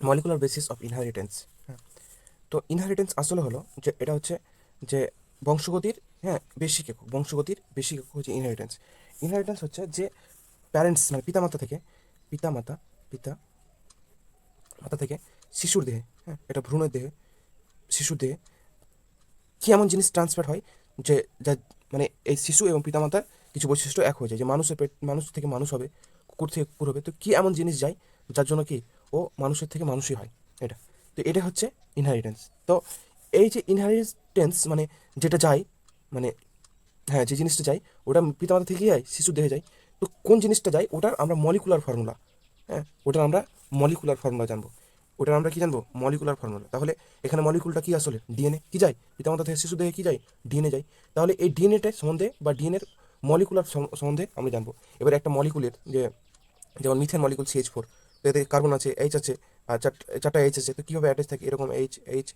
Molecular basis of inheritance হ্যাঁ। তো inheritance আসলে হলো যে এটা হচ্ছে যে বংশগতির হ্যাঁ বেশি একক বংশগতির বেশি একক হচ্ছে ইনহেরিটেন্স ইনহেরিটেন্স হচ্ছে যে প্যারেন্টস মানে পিতামাতা থেকে পিতামাতা পিতা মাতা থেকে শিশুর দেহে হ্যাঁ এটা ভ্রূণের দেহে শিশুর দেহে কী এমন জিনিস ট্রান্সফার হয় যে যা মানে এই শিশু এবং পিতামাতার কিছু বৈশিষ্ট্য এক হয়ে যায় যে মানুষের পেট মানুষ থেকে মানুষ হবে কুকুর থেকে কুকুর হবে। তো কী এমন জিনিস যায় যার জন্য কি ও মানুষের থেকে মানুষই হয়, এটা। তো এটা হচ্ছে ইনহেরিটেন্স তো এই যে ইনহেরিটেন্স মানে যেটা যায় মানে হ্যাঁ যে জিনিসটা যায়, ওটা পিতামাতা থেকে যায় শিশু দেহে যায়। তো কোন জিনিসটা যায়, ওটার আমরা মলিকুলার ফর্মুলা হ্যাঁ ওটার আমরা মলিকুলার ফর্মুলা জানব। ওটার আমরা কি জানব? মলিকুলার ফর্মুলা তাহলে এখানে মলিকুলটা কি আসলে? ডিএনএ কি যায়? পিতামাতা থেকে শিশু দেহে কি যায়? ডিএনএ যায়। তাহলে এই ডিএনএটা সম্বন্ধে বা ডিএনএর মলিকুলার সম্বন্ধে আমরা জানব। এবার একটা মলিকুলের যে, যেমন মিথেন মলিকুল সিএইচ ফোর তো এতে কার্বন আছে এইচ আছে, আর চার, চারটা এইচ আছে, তো কীভাবে অ্যাটাচ থাকে? এরকম এইচ এইচ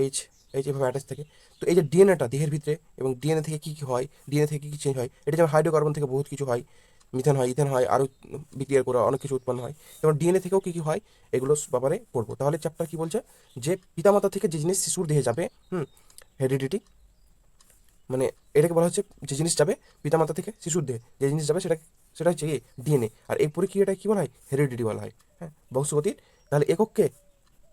এইচ এইচ এভাবে অ্যাটাচ থাকে। তো এই যে ডিএনএটা দেহের ভিতরে এবং ডিএনএ থেকে কী কী হয়? ডিএনএ থেকে কী কী চেঞ্জ হয়? এটা যেমন হাইড্রোকার্বন থেকে বহুত কিছু হয়। মিথেন হয় ইথেন হয়, আরও বিক্রিয়া করে, অনেক কিছু উৎপন্ন হয়। যেমন ডিএনএ থেকেও কী কী হয়? এগুলো ব্যাপারে পড়ব। তাহলে চ্যাপ্টার কী বলছে? যে পিতামাতা থেকে যে জিনিস শিশুর দেহে যাবে, হুম হেরিডিটি মানে এটাকে বলা হচ্ছে যে জিনিস যাবে পিতামাতা থেকে শিশুর দেহে। যে জিনিস যাবে সেটা সেটা হচ্ছে ডিএনএ আর এই প্রক্রিয়াটা কী বলা হয়? হেরিডিটি বলা হয়। হ্যাঁ বংশগতির। তাহলে একককে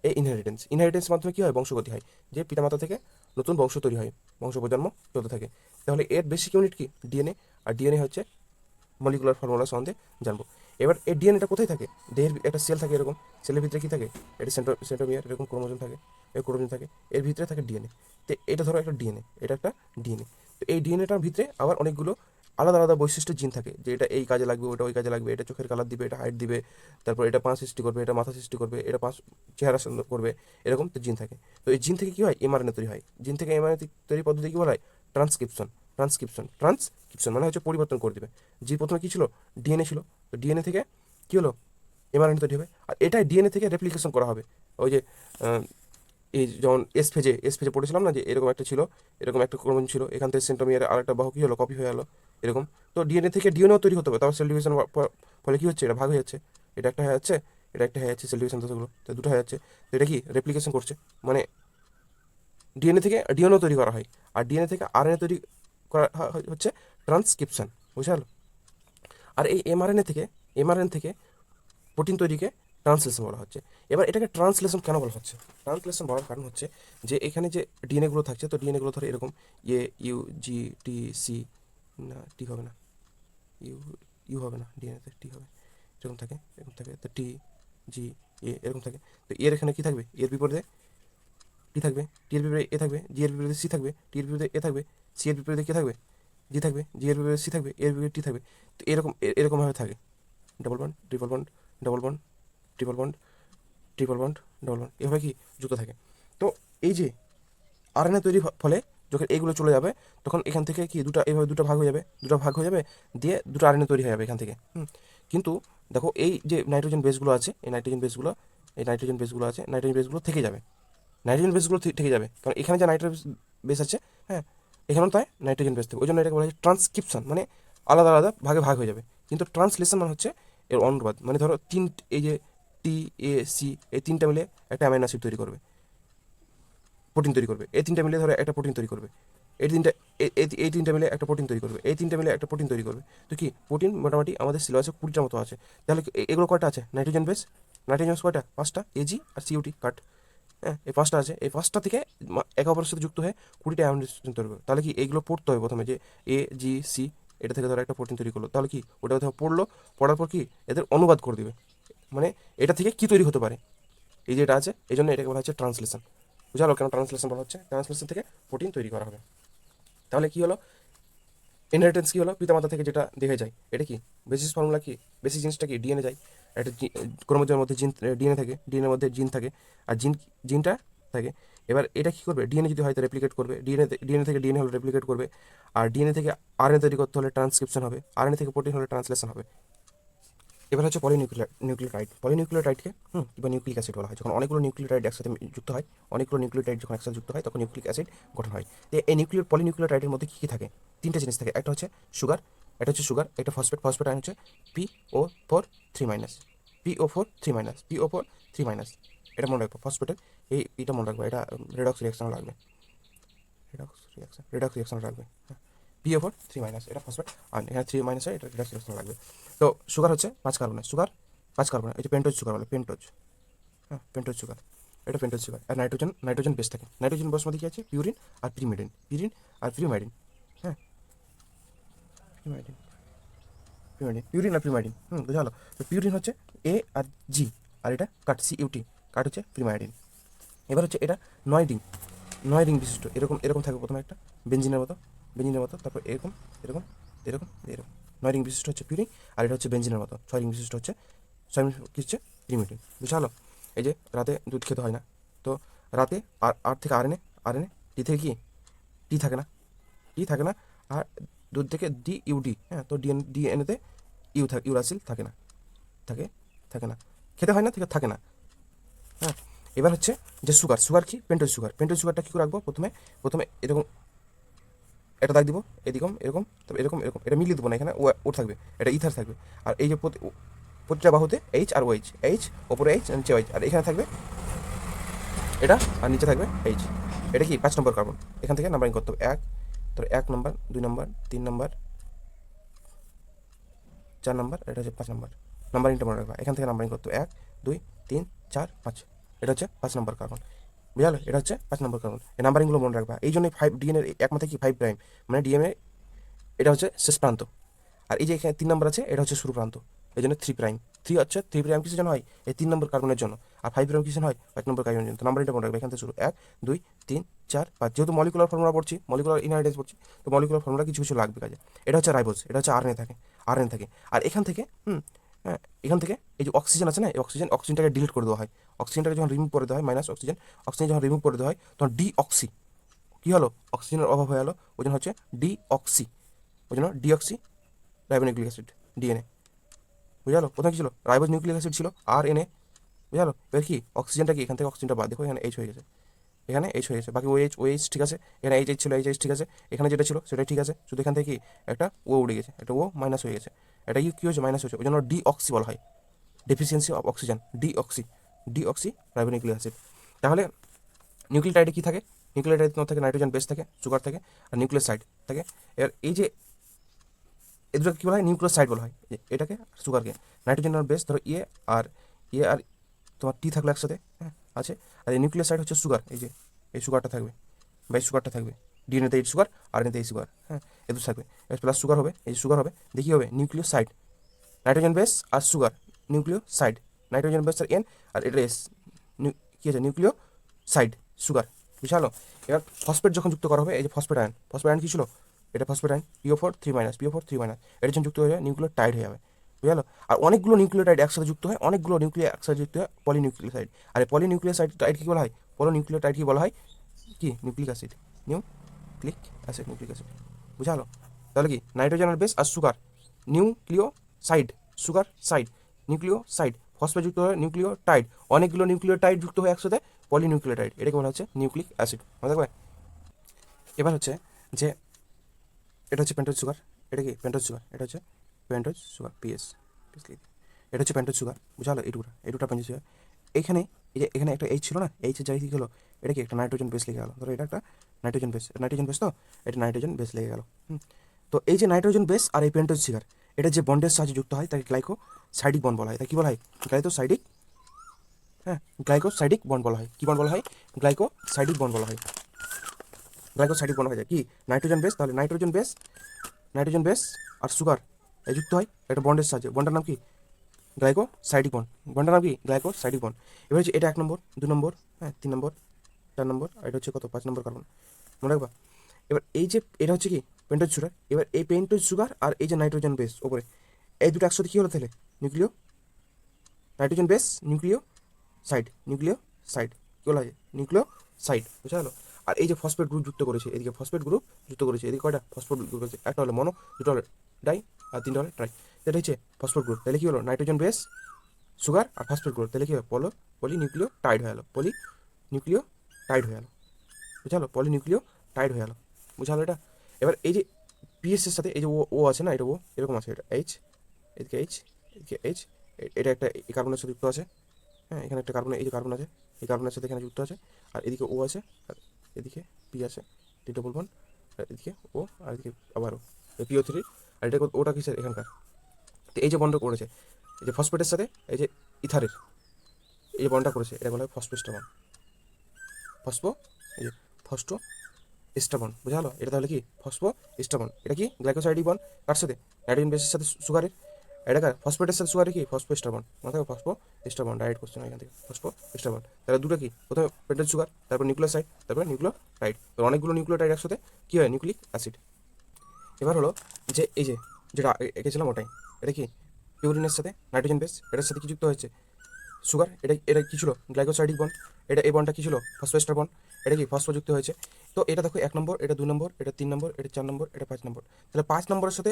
এই ইনহেরিটেন্স ইনহেরিটেন্স মাধ্যমে কী হয়? বংশগতি হয়। যে পিতামাতা থেকে নতুন বংশ তৈরি হয় বংশ প্রজন্ম চলতে থাকে। তাহলে এর বেসিক ইউনিট কি? ডিএনএ আর ডিএনএ হচ্ছে মলিকুলার ফর্মুলা সম্বন্ধে জানব। এবার এই ডিএনএটা কোথায় থাকে? দেহের একটা সেল থাকে এরকম। সেলের ভিতরে কী থাকে? এটা সেন্টো সেন্টোমিয়ার এরকম ক্রোমোজোম থাকে এই ক্রোমোজোম থাকে। এর ভিতরে থাকে ডিএনএ তো এটা ধরো একটা ডিএনএ এটা একটা ডিএনএ তো এই ডিএনএটার ভিতরে আবার অনেকগুলো আলাদা আলাদা বৈশিষ্ট্য জিন থাকে যে এটা এই কাজে লাগবে, ওটা ওই কাজে লাগবে, এটা চোখের কালার দিবে, এটা হাইট দিবে, তারপর এটা পাঁচ সৃষ্টি করবে, এটা মাথা সৃষ্টি করবে, এটা পাঁচ চেহারা সুন্দর করবে, এরকম তো জিন থাকে। তো এই জিন থেকে কী হয়? এমআরএনএ তৈরি হয়। জিন থেকে এমআরএনএ তৈরি পদ্ধতি কী বলা হয়? ট্রান্সক্রিপশন ট্রান্সক্রিপশন ট্রান্সক্রিপশন মানে হচ্ছে পরিবর্তন করে দেবে। জি প্রথমে কী ছিল? ডিএনএ ছিল। তো ডিএনএ থেকে কী হলো? এমআরএনএ তৈরি হবে। আর এটাই ডিএনএ থেকে রেপ্লিকেশন করা হবে। ওই যে এই যেমন এস ফেজে এস ফেজে পড়েছিলাম না যে এরকম একটা ছিল, এরকম একটা ক্রোমোজোম ছিল, এখান থেকে সেন্টোমিয়ার আরেকটা বাহু কী হলো? কপি হয়ে গেলো। এরকম। তো ডিএনএ থেকে ডিএনএও তৈরি হতে হবে তারপর সেল ডিভিশন ফলে কী হচ্ছে? এটা ভাগ হয়ে যাচ্ছে। এটা একটা হয়ে যাচ্ছে, এটা একটা হয়ে যাচ্ছে সেল ডিভিশন দশগুলো তো দুটো হয়ে যাচ্ছে। তো এটা কি রেপ্লিকেশন করছে? মানে ডিএনএ থেকে ডিএনএও তৈরি করা হয়। আর ডিএনএ থেকে আরএনএ তৈরি করা হচ্ছে ট্রান্সক্রিপশন বুঝা গেল আর এই এমআরএনএ থেকে এমআরএন থেকে প্রোটিন তৈরিকে ট্রান্সলেশন বলা হচ্ছে। এবার এটাকে ট্রান্সলেশন কেন বলা হচ্ছে? ট্রান্সলেশন বলার কারণ হচ্ছে যে, এখানে যে ডিএনএগুলো থাকছে, তো ডিএনএগুলো ধরো এরকম এ ইউ জি টি সি না টি হবে না। ইউ ইউ হবে না ডিএনএতে টি হবে। এরকম থাকে এরকম থাকে। তো টি জি এ এরকম থাকে। তো এর এখানে কী থাকবে? এর বিপরীতে টি থাকবে টি এর বিপরীতে এ থাকবে জি এর বিপরীতে সি থাকবে টি এর বিপরীতে এ থাকবে সি এর বিপরীতে কে থাকবে জি থাকবে জি এর বিপরীতে সি থাকবে, এর বিপরীতে টি থাকবে। তো এরকম এরকমভাবে থাকে। Double bond triple bond double bond triple bond triple bond double bond এভাবে কি যুক্ত থাকে। তো এই যে আরএনএ তৈরি ফলে যখন এইগুলো চলে যাবে, তখন এখান থেকে কি দুটো এইভাবে দুটো ভাগ হয়ে যাবে? দুটো ভাগ হয়ে যাবে, দিয়ে দুটো আরএনএ তৈরি হয়ে যাবে এখান থেকে। কিন্তু দেখো, এই যে নাইট্রোজেন বেসগুলো আছে, এই নাইট্রোজেন বেসগুলো, এই নাইট্রোজেন বেসগুলো আছে, নাইট্রোজেন বেসগুলো থেকে যাবে। নাইট্রোজেন বেসগুলো থেকে যাবে। কারণ এখানে যে নাইট্রোজেন বেস আছে হ্যাঁ এখানেও তাই নাইট্রোজেন বেস থাকে। ওই জন্য এটাকে বলা হয় ট্রান্সক্রিপশন মানে আলাদা আলাদা ভাগে ভাগ হয়ে যাবে। কিন্তু ট্রান্সলেশন মানে হচ্ছে এর অনুবাদ মানে ধরো তিন, এই যে টি, এ, সি, এই তিনটা মিলে একটা অ্যামাইনো অ্যাসিড তৈরি করবে। প্রোটিন তৈরি করবে। এই তিনটা মিলে ধরো একটা প্রোটিন তৈরি করবে। এই তিনটা এই- তিনটা মিলে একটা প্রোটিন তৈরি করবে। এই তিনটা মিলে একটা প্রোটিন তৈরি করবে। তো কি? প্রোটিন মোটামুটি আমাদের সিলেবাসে কুড়িটার মতো আছে। তাহলে এগুলো কয়টা আছে? নাইট্রোজেন বেস নাইট্রোজেন কয়টা? পাঁচটা? এজি আর সিউটি কাট হ্যাঁ এই পাঁচটা আছে। এই পাঁচটা থেকে একে অপরের সাথে যুক্ত হয়ে কুড়িটা অ্যামিনো তৈরি করবে। তাহলে কি এইগুলো পড়তে হবে প্রথমে যে এ জি সি এটা থেকে ধরো একটা প্রোটিন তৈরি করল। তাহলে কি? ওটা ধরো পড়ল, পড়ার পর কি এদের অনুবাদ করে দিবে। মানে এটা থেকে কি তৈরি হতে পারে? এই যে এটা আছে, এই জন্য এটাকে বলা হচ্ছে ট্রান্সলেশন বুঝালো কেন ট্রান্সলেশন বলা হচ্ছে? ট্রান্সলেশন থেকে প্রোটিন তৈরি করা হবে। তাহলে কি হলো? ইনহেরিটেন্স কি হলো? পিতামাতা থেকে যেটা দেখে যায়, এটা কি? বেসিস ফর্মুলা কি? বেসিস জিনিসটা কি? ডিএনএ যায়। একটা ক্রোমোজোমের মধ্যে জিন ডিএনএ থাকে। ডিএনএর মধ্যে জিন থাকে। আর জিন, জিনটা থাকে। এবার এটা কি করবে? ডিএনএ যদি হয়তো রেপ্লিকেট করবে। ডিএনএ ডিএনএ থেকে ডিএনএ হলে রেপ্লিকেট করবে। আর ডিএনএ থেকে আরএনএ তৈরি করতে হলে ট্রান্সক্রিপশন হবে। আরএনএ থেকে প্রোটিন হলে ট্রান্সলেশন হবে। এবার হচ্ছে পলিনিউক্লিয়ার নিউক্লিওটাইড পলিনিউক্লিওটাইডকে হুম, কিংবা নিউক্লিক অ্যাসিড বলা হয়। যখন অনেকগুলো নিউক্লিওটাইড একসাথে যুক্ত হয়, অনেকগুলো নিউক্লিওটাইড যখন একসাথে যুক্ত হয়, তখন নিউক্লিক অ্যাসিড গঠন হয়। তো এই নিউক্লিয়ার পলিনিউক্লিওটাইডের মধ্যে কী কী থাকে? তিনটা জিনিস থাকে। একটা হচ্ছে সুগার একটা হচ্ছে সুগার একটা ফসফেট ফসফেট আয়ন হচ্ছে P O four three minus P O four three minus P O four three minus এটা মনে রাখব ফসফেটের এই, এটা মনে রাখব, এটা রেডক্স রিয়াকশন লাগবে। রেডক্স রিয়াকশন রেডক্স রিয়াকশন লাগবে হ্যাঁ। পিও ফোর থ্রি মাইনাস এটা ফসফেট আর এখানে থ্রি মাইনাস হয়, এটা রেডক্স রিয়াকশন লাগবে। তো সুগার হচ্ছে পাঁচ কার্বনে সুগার পাঁচ কার্বনে এই যে পেন্টোজ সুগার বলে পেন্টোজ হ্যাঁ পেন্টোজ সুগার এটা পেন্টোজ সুগার আর নাইট্রোজেন নাইট্রোজেন বেস থাকে। নাইট্রোজেন বেস মধ্যে কী আছে? পিউরিন আর প্রিমিডিন পিউরিন আর প্রিমাইডিন হ্যাঁ প্রিমাইডিন পিউরিন আর প্রিমাইডিন হুম, বুঝা হলো তো পিউরিন হচ্ছে এ আর জি আর এটা কাট সি ইউটি কাট হচ্ছে প্রিমাইডিন এবার হচ্ছে এটা নয় রিং নয় রিং বিশিষ্ট, এরকম এরকম থাকবে প্রথমে একটা বেঞ্জিনের মতো। বেঞ্জিনের মতো, তারপর এরকম এরকম এরকম এরকম। নয় রিং বিশিষ্ট হচ্ছে পিউরিন আর এটা হচ্ছে বেঞ্জিনের মতো। ছয় রিং বিশিষ্ট হচ্ছে, ছয় কি হচ্ছে? প্রিমিডিন বুঝা হলো এই যে রাতে দুধ খেতে হয় না। তো রাতে আর আর থেকে আর এনে আর এনে, টি থেকে কি? টি থাকে না। টি থাকে না, আর দুধ থেকে ডি ইউডি হ্যাঁ তো ডিএন ডিএনএতে ইউ থাকে ইউরাসিল থাকে না। থাকে থাকে না। খেতে হয় না, থেকে, থাকে না। হ্যাঁ এবার হচ্ছে যে সুগার সুগার কি? পেন্টোজ সুগার পেন্টোজ সুগারটা কী করে রাখব? প্রথমে প্রথমে এরকম এটা দাগ দিব এদিকম এরকম তবে এরকম এরকম, এটা মিলিয়ে দেবো না এখানে, ও থাকবে, এটা ইথার থাকবে, আর এই যে প্রতি- প্রতিটা বাহুতে এইচ আর ওইচ এইচ ওপরে এইচ নিচে ওইচ আর এখানে থাকবে এটা, আর নিচে থাকবে এইচ এটা কি? পাঁচ নম্বর কার্বন এখান থেকে নাম্বারিং করতে হবে, এক, তারপর এক নম্বর দুই নম্বর তিন নম্বর চার নম্বর এটা হচ্ছে পাঁচ নম্বর নাম্বারিংটা মনে রাখবা, এখান থেকে নাম্বারিং করতে হবে, এক, দুই, তিন, চার, পাঁচ, এটা হচ্ছে পাঁচ নম্বর কার্বন বুঝালো? এটা হচ্ছে পাঁচ নম্বর কার্বন এই নাম্বারিংগুলো মনে রাখবা। এই জন্যই ফাইভ ডিএনএর একমাত্র কি? ফাইভ প্রাইম মানে ডিএনএ এটা হচ্ছে শেষ প্রান্ত। আর এই যে এখানে তিন নম্বর আছে, এটা হচ্ছে শুরু প্রান্ত। এই জন্য থ্রি প্রাইম থ্রি হচ্ছে থ্রি প্রাইম কিসের জন্য হয়, এই তিন নম্বর কার্বনের জন্য। আর ফাইভ প্রাইম কিসের হয়, পাঁচ নম্বর কার্বনের জন্য। নাম্বারিংটা মনে রাখবে, এখান থেকে শুরু। এক, দুই, তিন, চার, পাঁচ। যেহেতু মলিকুলার ফর্মুলা পড়ছি মলিকুলার ইনহারিটেন্স পড়ছি, তো মলিকুলার ফর্মুলা কিছু কিছু লাগবে কাজে। এটা হচ্ছে রাইবোজ এটা হচ্ছে আরএনএ থাকে আরএনএ থাকে। আর এখান থেকে, হুম এখান থেকে এই যে অক্সিজেন আছে না, এই অক্সিজেন অক্সিজেনটাকে ডিলিট করে দেওয়া হয়। অক্সিজেনটাকে যখন রিমুভ করে দেওয়া হয় মাইনাস অক্সিজেন অক্সিজেন যখন রিমুভ করে দেওয়া হয়, তখন ডি অক্সি কী হলো? অক্সিজেনের অভাব হয়ে গেলো। ওই জন্য হচ্ছে ডি অক্সি ওই জন্য ডিঅক্সি রাইবোনিউক্লিক অ্যাসিড ডিএনএ বুঝালো? কোথায় কি ছিল? রাইবোজ নিউক্লিক অ্যাসিড ছিল আর এনএ বুঝালো? এবার কি? অক্সিজেনটা কি এখান থেকে অক্সিজেনটা বাদ দেখো, এখানে এইচ হয়ে গেছে। এখানে এইচ হয়ে গেছে। বাকি ও এইচ ও এইচ ঠিক আছে? এখানে এইচ এইচ ছিল এইচ এইচ ঠিক আছে? এখানে যেটা ছিল, সেটাই ঠিক আছে। শুধু এখান থেকে কি? একটা ও উড়ে গেছে। একটা ও মাইনাস হয়ে গেছে। এটা কি হয়েছে মাইনাস হয়েছে ওই জন্য ডি অক্সি বলা হয়। Deficiency of oxygen deoxy deoxy ribonucleic acid তাহলে নিউক্লিওটাইডে কী থাকে? নিউক্লিওটাইড থাকে নাইট্রোজেন বেস থাকে সুগার থাকে, আর নিউক্লিওসাইড থাকে। এবার এই যে এ দুটোকে কী বলা হয়? নিউক্লিওসাইড বলা হয়। এটাকে সুগারকে নাইট্রোজেন বেস ধরো ইয়ে আর ইয়ে আর তোমার টি থাকল একসাথে হ্যাঁ আছে। আর এই নিউক্লিওসাইড হচ্ছে সুগার এই যে, এই সুগারটা থাকবে, বা এই সুগারটা থাকবে। ডিএনএতে এই সুগার আর এনএতে এই সুগার হ্যাঁ এ দুটো থাকবে। প্লাস সুগার হবে, এই সুগার হবে, দেখি হবে নিউক্লিওসাইড নাইট্রোজেন বেস আর সুগার নিউক্লিওসাইড নাইট্রোজেন বেস আর এন আর এটা এস কী আছে নিউক্লিও সাইড সুগার বুঝালো এবার ফসফেট যখন যুক্ত করা হবে, এই যে ফসফেট আয়ন ফসফেট আয়ন কী ছিল? এটা phosphate ion PO four three minus PO four three minus এটা যখন যুক্ত হয়ে যায় নিউক্লিও টাইড হয়ে যাবে বুঝালো আর অনেকগুলো নিউক্লিওটাইড একসাথে যুক্ত হয়, অনেকগুলো নিউক্লিও একসাথে যুক্ত হয় পলিনিউক্লিওসাইড আর এই পলিনিউক্লিওসাইড টাইড কী বলা হয়? পলিনিউক্লিওটাইড কী বলা হয়? কি? Nucleic acid nucleic acid nucleic acid বুঝালো তাহলে কি নাইট্রোজেন আর বেস আর sugar nucleoside sugar side nucleoside phosphate যুক্ত হয়ে নিউক্লিও টাইড অনেকগুলো নিউক্লিও টাইড যুক্ত হয়ে একসাথে পলিনিউক্লিওটাইড এটাকে বলা হচ্ছে? নিউক্লিক অ্যাসিড মনে থাকবে? এবার হচ্ছে যে এটা হচ্ছে পেন্টোজ সুগার এটা কি? পেন্টোজ সুগার এটা হচ্ছে পেন্টোজ সুগার পিএস এটা হচ্ছে পেন্টোজ সুগার বুঝালো? এই দুটা। এই দুটা পেন্টোজ সুগার এখানে এই যে এখানে একটা এইচ ছিল না? এইচের জায়গায় কী হলো? এটা কি একটা নাইট্রোজেন বেস লেগে গেল? ধরো এটা একটা নাইট্রোজেন বেস নাইট্রোজেন বেস তো? এটা নাইট্রোজেন বেস লেগে গেল। তো এই যে নাইট্রোজেন বেস আর এই পেন্টোজ সুগার এটা যে বন্ডের সাহায্যে যুক্ত হয়, তাকে গ্লাইকো সাইডিক বন্ড বলা হয়। তাই কী বলা হয়? গ্লাইকো সাইডিক হ্যাঁ গ্লাইকো সাইডিক বন্ড বলা হয়। কী বন্ড বলা হয়? গ্লাইকো সাইডিক বন্ড বলা হয়। গ্লাইকোসাইডিক বন্ড হয়ে যায়। কি? নাইট্রোজেন বেস তাহলে নাইট্রোজেন বেস নাইট্রোজেন বেস আর সুগার যুক্ত হয়। একটা বন্ডের সাহায্যে। বন্ডের নাম কি? গ্লাইকো বন্ড বন্ডের নাম কি গ্লাইকো সাইডিক বন্ড এবার হচ্ছে এটা এক নম্বর, দু নম্বর হ্যাঁ তিন নম্বর, চার নম্বর, আর এটা হচ্ছে কত? পাঁচ নম্বর কার্বন মনে রাখবা? এবার এই যে, এটা হচ্ছে কি? পেন্টোজ সুগার এবার এই পেন্টোজ সুগার আর এই যে নাইট্রোজেন বেস ওপরে, এই দুটো একসাথে কী হলো তাহলে? Nucleo nitrogen base nucleoside nucleoside কী বলা হয়? নিউক্লিও সাইড বুঝা গেলো আর এই যে ফসফেট গ্রুপ যুক্ত করেছে, এদিকে ফসফেট গ্রুপ যুক্ত করেছে, এদিকে কয়টা? ফসফেট গ্রুপ করেছে, একটা হলো মনো দুটো হলো ডাই আর তিনটা হলো ট্রাই এটা হচ্ছে ফসফেট গ্রুপ তাহলে কী হলো? নাইট্রোজেন বেস সুগার আর ফসফেট গ্রুপ তাহলে কী হবে? পলো পলি নিউক্লিও টাইড হয়ে গেলো। পলি নিউক্লিও টাইড হয়ে গেলো। বুঝালো? পলি নিউক্লিও টাইড হয়ে গেলো। বুঝালো এটা? এবার এই যে পিএসের সাথে, এই যে ও ও আছে না, এটা ও এরকম আছে এটা। এইচ এদিকে এইচ এদিকে এইচ এটা একটা এই কার্বনের সাথে যুক্ত আছে। হ্যাঁ এখানে একটা কার্বন এই যে কার্বন আছে, এই কার্বনের সাথে এখানে যুক্ত আছে। আর এদিকে ও আছে, আর এদিকে পি আছে টি ডবল ওয়ান এদিকে ও আর এদিকে আবারও। পিও থ্রি আর এটা ওটা কিসের? এখানকার। তো এই যে বন্ড করেছে, এই যে ফসফেটের সাথে, এই যে ইথারের এই যে বন্ডটা করেছে, এটা বলা হয় ফসফেস্টাবন ফসফো এই যে ফসটো এস্টাবন বুঝা হলো এটা তাহলে কি? ফসফো এস্টাবন এটা কি? গ্লাইকোসাইড বন কার সাথে? নাইট্রোজেন বেসের সাথে সুগারের এটা কার? ফসফেটের সাথে সুগারের কি? ফসফো এস্টাবন মাথায় ফসফো এস্টাবন ডাইরেক্ট কোশ্চেন এখান থেকে। ফসফো এস্টাবন তাহলে দুটো কি? প্রথমে পেটের সুগার তারপর নিউক্লিওসাইড তারপর নিউক্লিওটাইড তো অনেকগুলো নিউক্লিওটাইড একসাথে কি হয়? নিউক্লিক অ্যাসিড এবার হলো যে এই যে যেটা এঁকেছিলাম ওটাই। এটা কি? পিউরিনের সাথে নাইট্রোজেন বেস এটার সাথে কি যুক্ত হয়েছে? সুগার এটা এটা কি ছিল? গ্লাইকোসাইডিক বন এটা এই বনটা কি ছিল? ফসফেস্টার বন এটা কি ফসফযুক্ত হয়েছে? তো এটা দেখো এক নম্বর, এটা দুই নম্বর, এটা তিন নম্বর, এটা চার নম্বর, এটা পাঁচ নম্বর। তাহলে পাঁচ নম্বরের সাথে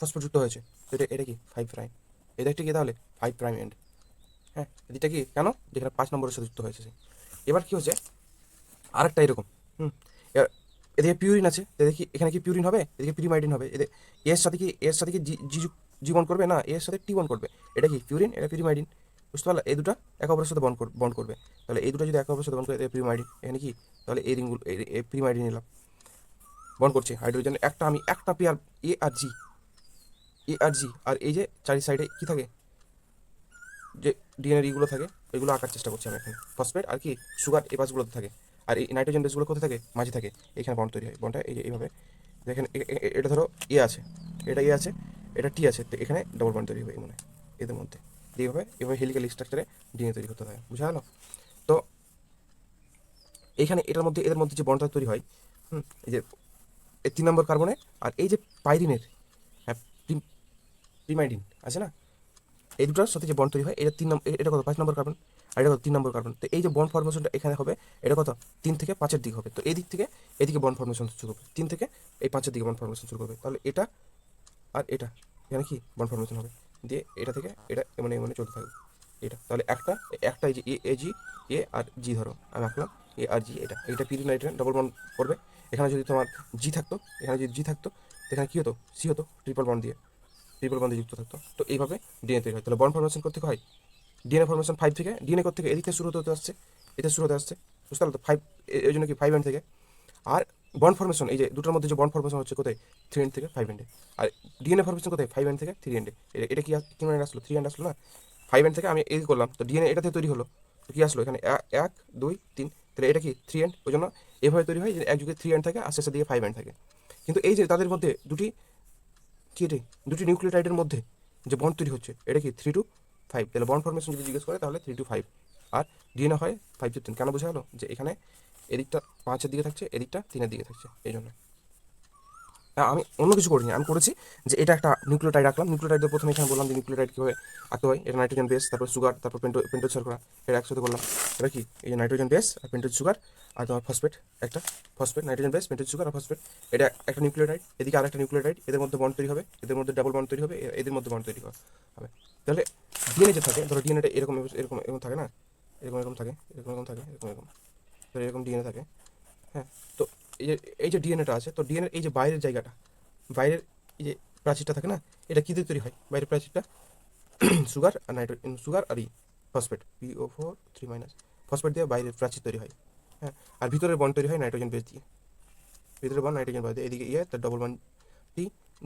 ফসফযুক্ত হয়েছে। তো এটা এটা কি? ফাইভ প্রাইম এটা একটা কি তাহলে ফাইভ প্রাইম এন্ড হ্যাঁ এটা কি? কেন? যেখানে পাঁচ নম্বরের সাথে যুক্ত হয়েছে এবার কি হচ্ছে? আরেকটা এরকম। হুম এদিকে পিউরিন আছে এদিকে এখানে কি পিউরিন হবে? এদিকে পিরিমাইডিন হবে? এদের, এর সাথে কি, এর সাথে কি জীবন করবে? না, এর সাথে টি বন করবে। এটা কি পিউরিন এটা পিরিমাইডিন বুঝতে পারলে? এই দুটো একে অপরের সাথে বন্ড বন্ড করবে। তাহলে এই দুটো যদি একে অপরের সাথে বন্ড করে পিরিমাইডিন এখানে কি? তাহলে এই রিংগুলো, এই পিরিমাইডিন নিলাম। বন্ড করছে। হাইড্রোজেন একটা আমি, একটা পেয়ার এ আর জি এ আর জি আর এই যে চারি সাইডে কি থাকে? যে ডিএনএর ইগুলো থাকে এগুলো আঁকার চেষ্টা করছি আমি এখানে। ফসফেট আর কি? সুগার এই পাশগুলোতে থাকে। আর এই নাইট্রোজেন বেসগুলো কোথায় থাকে? মাঝে থাকে। এখানে বন্ড তৈরি হয়। বন্ডটা এই যে এইভাবে। দেখেন এটা ধরো এ আছে। এটা এ আছে, এটা টি আছে। তো এখানে ডবল বন্ড তৈরি হবে মনে এদের মধ্যে। এইভাবে এভাবে হেলিক্যাল স্ট্রাকচারে ডিএনএ তৈরি করতে হয়। বুঝা গেল? তো এখানে এটার মধ্যে, এদের মধ্যে যে বন্ডটা তৈরি হয়, হুম, এই যে তিন নম্বর কার্বনে আর এই যে পাইরিনের হ্যাঁ প্রিম- প্রিমাইডিন আছে না? এই দুটোর সাথে যে বন্ড তৈরি হয়, এটা তিন নম্বর এটা কত? পাঁচ নম্বর কার্বন আর এটা কত? তিন নম্বর কার্বন তো এই যে বন্ড ফর্মেশনটা এখানে হবে, এটা কত? তিন থেকে পাঁচের দিক হবে। তো এই দিক থেকে এদিকে বন্ড ফর্মেশন শুরু হবে। তিন থেকে এই পাঁচের দিকে বন্ড ফর্মেশন শুরু হবে। তাহলে এটা আর এটা, এখানে কি? বন্ড ফর্মেশন হবে। দিয়ে এটা থেকে এটা এমনি এমনি চলতে থাকবে। এটা। তাহলে একটা একটা এই যে এ এ, জি, এ আর জি ধরো। আমি আঁকলাম এ আর জি, এটা। এটা পিরি নাইট্রেন ডবল বন্ড করবে। এখানে যদি তোমার জি থাকতো, এখানে যদি জি থাকতো এখানে কী হতো? সি হতো ট্রিপল বন্ড দিয়ে। ট্রিপল বন্ডে যুক্ত থাকতো। তো এইভাবে ডিএনএ তৈরি হয়। তাহলে বন্ড ফর্মেশন করতে হয়? ডিএনএ ফর্মেশন ফাইভ থেকে। ডিএনএ করতে থেকে এদিকে শুরু হতে আসছে। এটা শুরু হতে আসছে। বুঝতে পারল তো ফাইভ এই জন্য কি ফাইভ এন্ড থেকে? আর বন্ড ফর্মেশন এই যে দুটোর মধ্যে যে বন্ড ফর্মেশন হচ্ছে কোথায়? থ্রি এন্ড থেকে ফাইভ এন্ডে আর ডিএনএ ফর্মেশন কোথায়? ফাইভ এন্ড থেকে থ্রি এন্ডে এটা কি কি মানে আসলো? থ্রি এন্ড আসলো না? ফাইভ এন্ড থেকে আমি এই করলাম। তো ডিএনএ এটাতে তৈরি হলো। তো কি আসলো এখানে? এক, দুই, তিন। তাহলে এটা কি থ্রি এন্ড ওই জন্য এভাবে তৈরি হয় যে এক যুগে থ্রি এন্ড থাকে আস্তে আস্তে দিকে ফাইভ এন্ড থাকে। কিন্তু এই যে তাদের মধ্যে দুটি কি এটি দুটি নিউক্লিওটাইডের মধ্যে যে বন্ড তৈরি হচ্ছে, এটা কি থ্রি টু ফাইভ তাহলে বন্ড ফর্মেশন যদি জিজ্ঞেস করে, তাহলে থ্রি টু ফাইভ আর ডিএনএ হয় ফাইভ টু টেন কেন বোঝা গেল যে এখানে এদিকটা পাঁচের দিকে থাকছে, এদিকটা তিনের দিকে থাকছে এই জন্য আমি অন্য কিছু করিনি। আমি করেছি যে এটা একটা নিউক্লিওটাইড রাখলাম নিউক্লিওটাইডের প্রথমে এখানে বললাম যে নিউক্লিওটাইড কীভাবে আঁকতে হয়। এটা নাইট্রোজেন বেস, তারপর সুগার, তারপর পেন্টো, পেন্টোজ শর্করা। এটা একসাথে করলাম। এটা কি? এই যে নাইট্রোজেন বেস আর পেন্টোজ সুগার আর তোমার ফসফেট একটা। Phosphate, nitrogen base, pentose sugar আর ফসফেট। এটা একটা নিউক্লিওটাইড, এদিকে আরেকটা নিউক্লিওটাইড। এদের মধ্যে বন্ড তৈরি হবে। এদের মধ্যে ডাবল বন্ড তৈরি হবে। এদের মধ্যে বন্ড তৈরি হবে। তাহলে ডিএনএ যে থাকে। ধরো ডিএনএটা এরকম এরকম এরকম থাকে না? এরকম এরকম থাকে। এরকম এরকম থাকে। এরকম এরকম। তো এরকম ডিএনএ থাকে। হ্যাঁ তো এই যে এই যে ডিএনএটা আছে, তো ডিএনএ এই যে বাইরের জায়গাটা, বাইরের এই যে প্রাচীরটা থাকে না, এটা কী দিয়ে তৈরি হয়? বাইরের প্রাচীরটা সুগার আর নাইট্রো সুগার আর ই phosphate PO four three minus phosphate দিয়ে বাইরের প্রাচীর তৈরি হয় হ্যাঁ? আর ভিতরের বন তৈরি হয় নাইট্রোজেন বেস দিয়ে। ভিতরের বন্ড নাইট্রোজেন বেস দিয়ে, এদিকে ইয়ে তো ডবল ওয়ান টি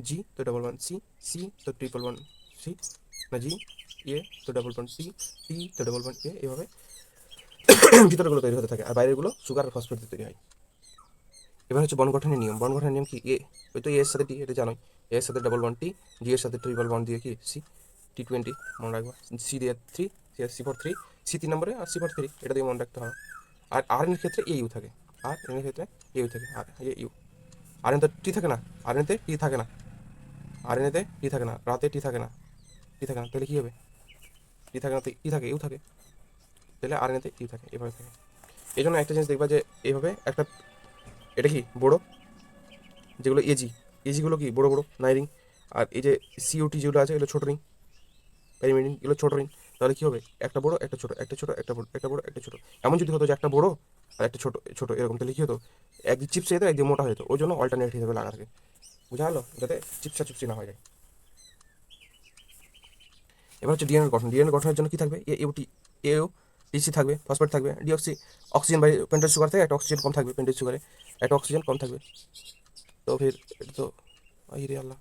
জি তো ডবল ওয়ান সি সি তো ট্রিপল ওয়ান সি না জি এ তো ডবল ওয়ান সি টি তো ডবল ওয়ান এ এভাবে ভিতরেগুলো তৈরি হতে থাকে, আর বাইরেগুলো সুগার ফসফেট দিয়ে তৈরি হয়। এবার হচ্ছে বনগঠনের নিয়ম। বনগঠনের নিয়ম কি? এ, ওই তো এর সাথে টি, এটা জানোই। এর সাথে ডবল ওয়ান টি, জি এর সাথে ট্রিপল ওয়ান দিয়ে কি? সি টি টোয়েন্টি মনে রাখব। সি দিয়ে three C C four three C তিন নম্বরে আর সি ফোর থ্রি এটা দিয়ে মনে রাখতে হবে। আর আর এর ক্ষেত্রে এ ইউ থাকে। আর এর ক্ষেত্রে এ ইউ থাকে। আর এ ইউ আর এন তো টি থাকে না। আর এনতে টি থাকে না। আর এনতে টি থাকে না। রাতে টি থাকে না। টি থাকে না। তাহলে কী হবে? টি থাকে না, তো ই থাকে ইউ থাকে। তাহলে আর এনতে ইউ থাকে, এভাবে থাকে। এই জন্য একটা জিনিস দেখবা যে এইভাবে একটা এটা কি বড়? যেগুলো এজি এজিগুলো কি বড় বড়? নাইরিং আর এই যে সিওটি যেগুলো আছে, এগুলো ছোটো রিং প্যারিমেডিন এগুলো ছোটো রিং তাহলে কী হবে? একটা বড়, একটা ছোটো একটা ছোটো, একটা বড় একটা বড়, একটা ছোটো। এমন যদি হতো যে একটা বড় আর একটা ছোটো ছোটো, এরকম তাহলে কী হতো? একদিন চিপসে যেত একদিন মোটা হতো ওই জন্য অল্টারনেট হিসেবে লাগা থাকে। বুঝা গেলো? যাতে চিপসা চিপসি না হয়ে যায়। এবার হচ্ছে ডিএনএর গঠন। ডিএনএর গঠনের জন্য কী থাকবে? এ ইউটি এও পিসি থাকবে ফসফেট থাকবে deoxy oxygen by pentose sugar থেকে একটা অক্সিজেন কম থাকবে পেন্টেজ সুগারে একটা অক্সিজেন কম থাকবে। তো ফির এটা তো আল্লাহ।